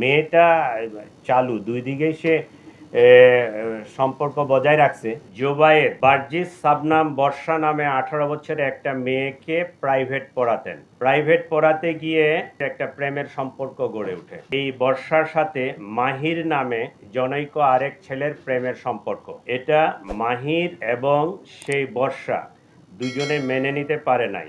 মেয়েটা চালু, দুই দিকেই সে সম্পর্ক বজায় রাখছে। জোবায়ের বার্জিস সাবনাম বর্ষা নামে আঠারো বছরের একটা মেয়েকে প্রাইভেট পড়াতেন। প্রাইভেট পড়াতে গিয়ে একটা প্রেমের সম্পর্ক গড়ে ওঠে। এই বর্ষার সাথে মাহির নামে জনৈক আরেক ছেলের প্রেমের সম্পর্ক। এটা মাহির এবং সেই বর্ষা দুজনে মেনে নিতে পারে নাই।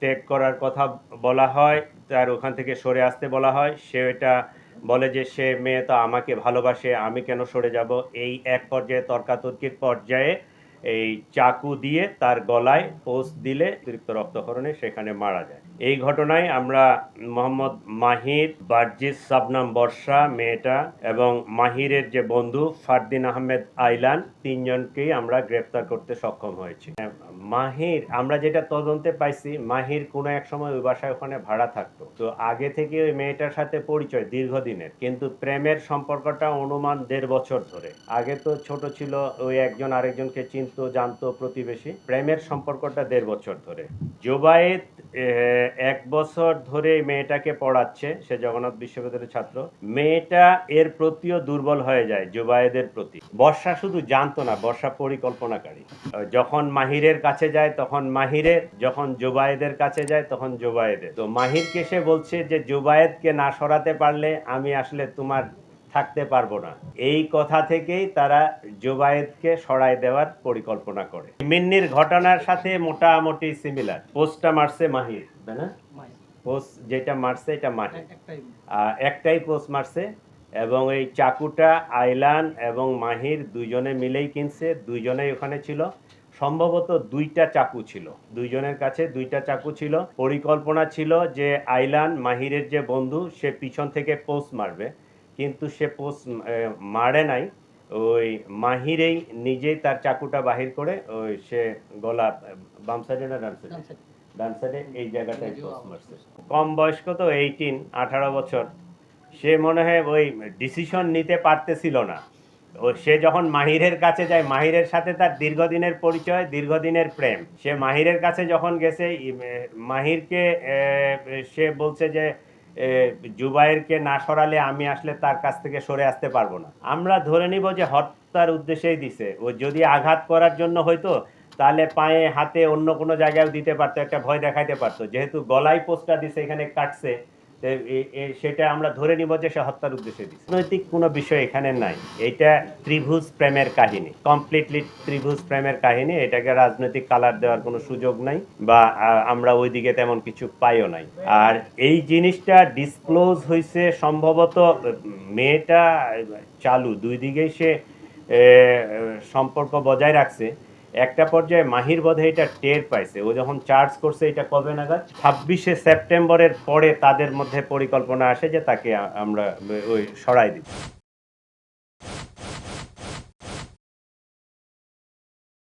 টেক করার কথা বলা হয়, তার ওখান থেকে সরে আসতে বলা হয়। সে এটা বলে যে, সে মেয়ে তো আমাকে ভালোবাসে, আমি কেন সরে যাব? এই এক পর্যায়ে তর্কাতর্কির পর্যায়ে এই চাকু দিয়ে তার গলায় পোস্ট দিলে অতিরিক্ত রক্তক্ষরণে সেখানে মারা যায়। এই ঘটনায় আমরা মোহাম্মদ মাহির, বার্জিস, সাবনাম বর্ষা, মেয়েটা এবং মাহিরের যে বন্ধু ফারদিন আহমেদ আইলান তিনজনকেই আমরা গ্রেপ্তার করতে সক্ষম হয়েছি। মাহির, আমরা যেটা তদন্তে পাইছি, মাহির কোনো এক সময় ওই বাসায় ওখানে ভাড়া থাকতো। তো আগে থেকে ওই মেয়েটার সাথে পরিচয় দীর্ঘদিনের, কিন্তু প্রেমের সম্পর্কটা অনুমান দেড় বছর ধরে। আগে তো ছোট ছিল, ওই একজন আরেকজনকে চিনতো, জানতো প্রতিবেশী। প্রেমের সম্পর্কটা দেড় বছর ধরে। জোবায়েত এক বছর ধরে মেয়েটাকে পড়াচ্ছে, সে জগন্নাথ বিশ্ববিদ্যালয়ের ছাত্র। মেয়েটা এর প্রতিও দুর্বল হয়ে যায়, জোবায়েদের প্রতি। বর্ষা শুধু জানতো না, বর্ষা পরিকল্পনাকারী। যখন মাহিরের কাছে যায়, তখন মাহিরের যখন জোবায়েদের কাছে যায়, তখন জোবায়েদের। তো মাহিরকে সে বলছে যে, জোবায়েদকে না সরাতে পারলে আমি আসলে তোমার থাকতে পারব না। এই কথা থেকেই তারা জোবায়েদকে সরাই দেওয়ার পরিকল্পনা করে। মিন্নির ঘটনার সাথে মোটামুটি সিমিলার পোস্টটা মারছে মাহির তাই না? পোস্ট যেটা মারছে এটা মাহির। আহ, একটাই পোস্ট। মারছে এবং এই চাকুটা আইলান এবং মাহির দুইজনে মিলেই কিনছে দুইজনেই ওখানে ছিল। সম্ভবত দুইটা চাকু ছিল। দুইজনের কাছে দুইটা চাকু ছিল। পরিকল্পনা ছিল যে আইলান মাহিরের যে বন্ধু সে পিছন থেকে পোস্ট মারবে। কিন্তু সে পোস্ট মারে নাই। ওই মাহিরেই নিজেই তার চাকুটা বাহির করে ওই সে গলা বাম সাইডে না ডান সাইডে ডান সাইডে এই জায়গাটায় পোস্ট মারছে। কম বয়স্ক তো এইটিন আঠারো বছর। সে মনে হয় ওই ডিসিশন নিতে পারতেছিল না। ও সে যখন মাহিরের কাছে যায় মাহিরের সাথে তার দীর্ঘদিনের পরিচয় দীর্ঘদিনের প্রেম। সে মাহিরের কাছে যখন গেছে মাহিরকে সে বলছে যে জুবাইরকে না সরালে আমি আসলে তার কাছ থেকে সরে আসতে পারব না। আমরা ধরে নিব যে হত্যার উদ্দেশ্যেই দিছে। ও যদি আঘাত করার জন্য হয়তো তাহলে পায়ে, হাতে অন্য কোনো জায়গায় দিতে পারতো, একটা ভয় দেখাইতে পারতো। যেহেতু গলায় পোস্টটা দিছে, এখানে কাটছে। সেটা আমরা ধরে নিব যে সে হত্যার উদ্দেশ্যে দিচ্ছে নৈতিক কোনো বিষয় এখানে নাই। এটা ত্রিভুজ প্রেমের কাহিনী। কমপ্লিটলি ত্রিভুজ প্রেমের কাহিনী। এটাকে রাজনৈতিক কালার দেওয়ার কোনো সুযোগ নাই বা আমরা ওইদিকে তেমন কিছু পাইও নাই। আর এই জিনিসটা ডিসক্লোজ হয়েছে সম্ভবত মেয়েটা চালু। দুই দিকেই সে সম্পর্ক বজায় রাখছে। একটা পর্যায়ে মাহির বোধে এটা টের পাইছে। ও যখন চার্জ করছে এটা কবে নাগাদ? ছাব্বিশে সেপ্টেম্বরের পরে তাদের মধ্যে পরিকল্পনা আসে যে তাকে আমরা ওই সরাই দিই